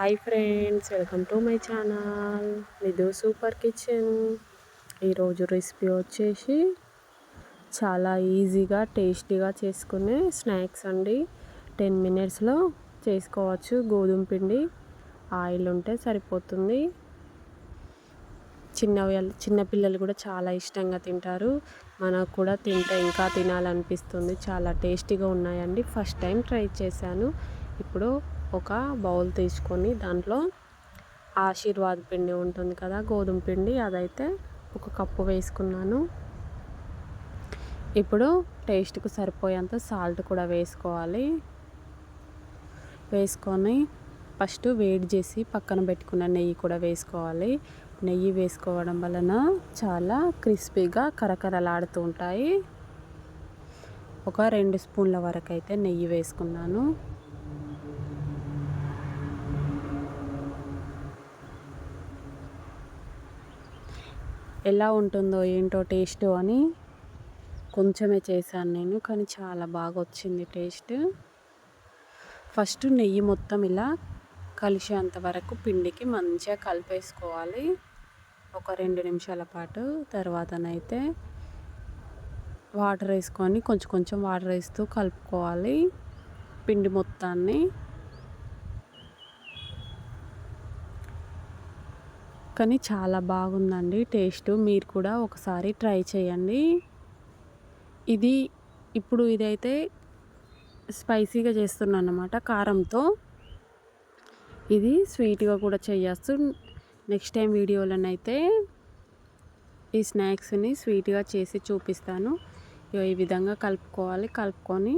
Hi friends welcome to my channel ఇది super kitchen ఈరోజు recipe వచ్చేసి చాలా ఈజీగా టేస్టీగా చేసుకునే స్నాక్స్ అండి. టెన్ మినిట్స్లో చేసుకోవచ్చు. గోధుమ పిండి ఆయిల్ ఉంటే సరిపోతుంది. చిన్న చిన్నపిల్లలు కూడా చాలా ఇష్టంగా తింటారు. మనకు కూడా తింటే ఇంకా తినాలనిపిస్తుంది. చాలా టేస్టీగా ఉన్నాయండి. ఫస్ట్ టైం ట్రై చేశాను. ఇప్పుడు ఒక బౌల్ తీసుకొని దాంట్లో ఆశీర్వాద్ పిండి ఉంటుంది కదా గోధుమ పిండి అదైతే ఒక కప్పు వేసుకున్నాను. ఇప్పుడు టేస్ట్కి సరిపోయేంత సాల్ట్ కూడా వేసుకోవాలి. వేసుకొని ఫస్ట్ వేడి చేసి పక్కన పెట్టుకున్న నెయ్యి కూడా వేసుకోవాలి. నెయ్యి వేసుకోవడం వలన చాలా క్రిస్పీగా కరకరలాడుతూ ఉంటాయి. ఒక రెండు స్పూన్ల వరకు అయితే నెయ్యి వేసుకున్నాను. ఎలా ఉంటుందో ఏంటో టేస్ట్ అని కొంచెమే చేశాను నేను కానీ చాలా బాగా వచ్చింది టేస్ట్. ఫస్ట్ నెయ్యి మొత్తం ఇలా కలిసేంత వరకు పిండికి మంచిగా కలిపేసుకోవాలి. ఒక రెండు నిమిషాల పాటు తర్వాతనైతే వాటర్ వేసుకొని కొంచెం కొంచెం వాటర్ వేస్తూ కలుపుకోవాలి పిండి మొత్తాన్ని. కానీ చాలా బాగుందండి టేస్ట్. మీరు కూడా ఒకసారి ట్రై చేయండి. ఇది ఇప్పుడు ఇదైతే స్పైసీగా చేస్తున్నాను అన్నమాట కారంతో. ఇది స్వీట్గా కూడా చేయొచ్చు. నెక్స్ట్ టైం వీడియోలోనైతే ఈ స్నాక్స్ని స్వీట్గా చేసి చూపిస్తాను. ఈ విధంగా కలుపుకోవాలి. కలుపుకొని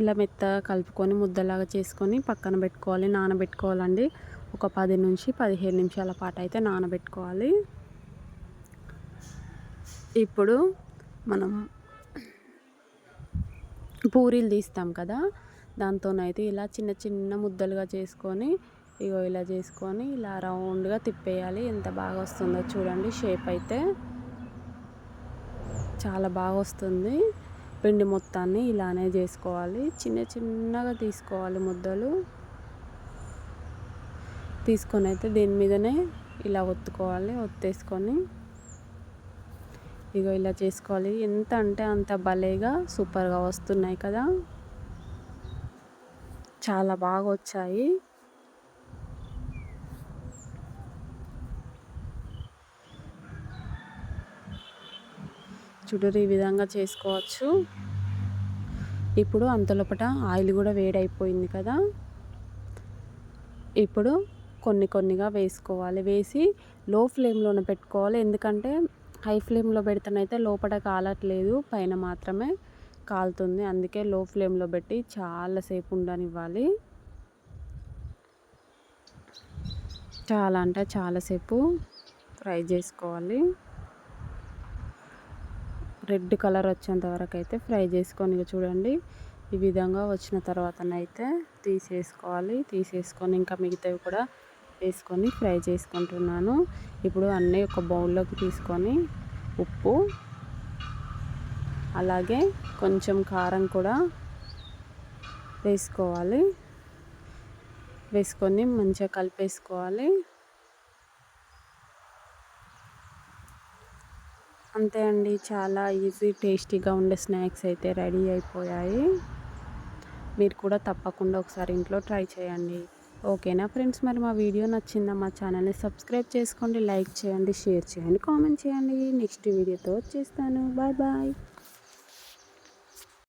ఇలా మెత్తగా కలుపుకొని ముద్దలాగా చేసుకొని పక్కన పెట్టుకోవాలి నానబెట్టుకోవాలండి. ఒక పది నుంచి పదిహేను నిమిషాల పాటు అయితే నానబెట్టుకోవాలి. ఇప్పుడు మనం పూరీలు తీస్తాం కదా దాంతోనైతే ఇలా చిన్న చిన్న ముద్దలుగా చేసుకొని ఇగో ఇలా చేసుకొని ఇలా రౌండ్గా తిప్పేయాలి. ఎంత బాగా వస్తుందో చూడండి షేప్ అయితే చాలా బాగా వస్తుంది. పిండి మొత్తాన్ని ఇలానే చేసుకోవాలి. చిన్న చిన్నగా తీసుకోవాలి ముద్దలు. తీసుకొని అయితే దీని మీదనే ఇలా ఒత్తుకోవాలి ఒత్తేసుకొని. ఇగో ఇలా చేసుకోవాలి. ఎంత అంటే అంత భలేగా సూపర్గా వస్తున్నాయి కదా. చాలా బాగా వచ్చాయి. చుట్టూరు ఈ విధంగా చేసుకోవచ్చు. ఇప్పుడు అంతలోపట ఆయిల్ కూడా వేడైపోయింది కదా. ఇప్పుడు కొన్ని కొన్నిగా వేసుకోవాలి. వేసి లో ఫ్లేమ్లోనే పెట్టుకోవాలి. ఎందుకంటే హై ఫ్లేమ్లో పెడితేనైతే లోపల కాలట్లేదు. పైన మాత్రమే కాలుతుంది. అందుకే లో ఫ్లేమ్లో పెట్టి చాలాసేపు ఉండనివ్వాలి. చాలా అంటే చాలాసేపు ఫ్రై చేసుకోవాలి. రెడ్ కలర్ వచ్చేంత వరకు అయితే ఫ్రై చేసుకొని చూడండి. ఈ విధంగా వచ్చిన తర్వాతనైతే తీసేసుకోవాలి. తీసేసుకొని ఇంకా మిగతావి కూడా వేసుకొని ఫ్రై చేసుకుంటున్నాను. ఇప్పుడు అన్నీ ఒక బౌల్లోకి తీసుకొని ఉప్పు అలాగే కొంచెం కారం కూడా వేసుకోవాలి. వేసుకొని మంచిగా కలిపేసుకోవాలి. అంతే అండి చాలా ఈజీ టేస్టీగా ఉండే స్నాక్స్ అయితే రెడీ అయిపోయాయి. మీరు కూడా తప్పకుండా ఒకసారి ఇంట్లో ట్రై చేయండి. ఓకేనా ఫ్రెండ్స్? మరి మా వీడియో నచ్చిందా మా ఛానల్ని సబ్స్క్రైబ్ చేసుకోండి లైక్ చేయండి షేర్ చేయండి కామెంట్ చేయండి. నెక్స్ట్ వీడియోతో వచ్చేస్తాను. Bye bye.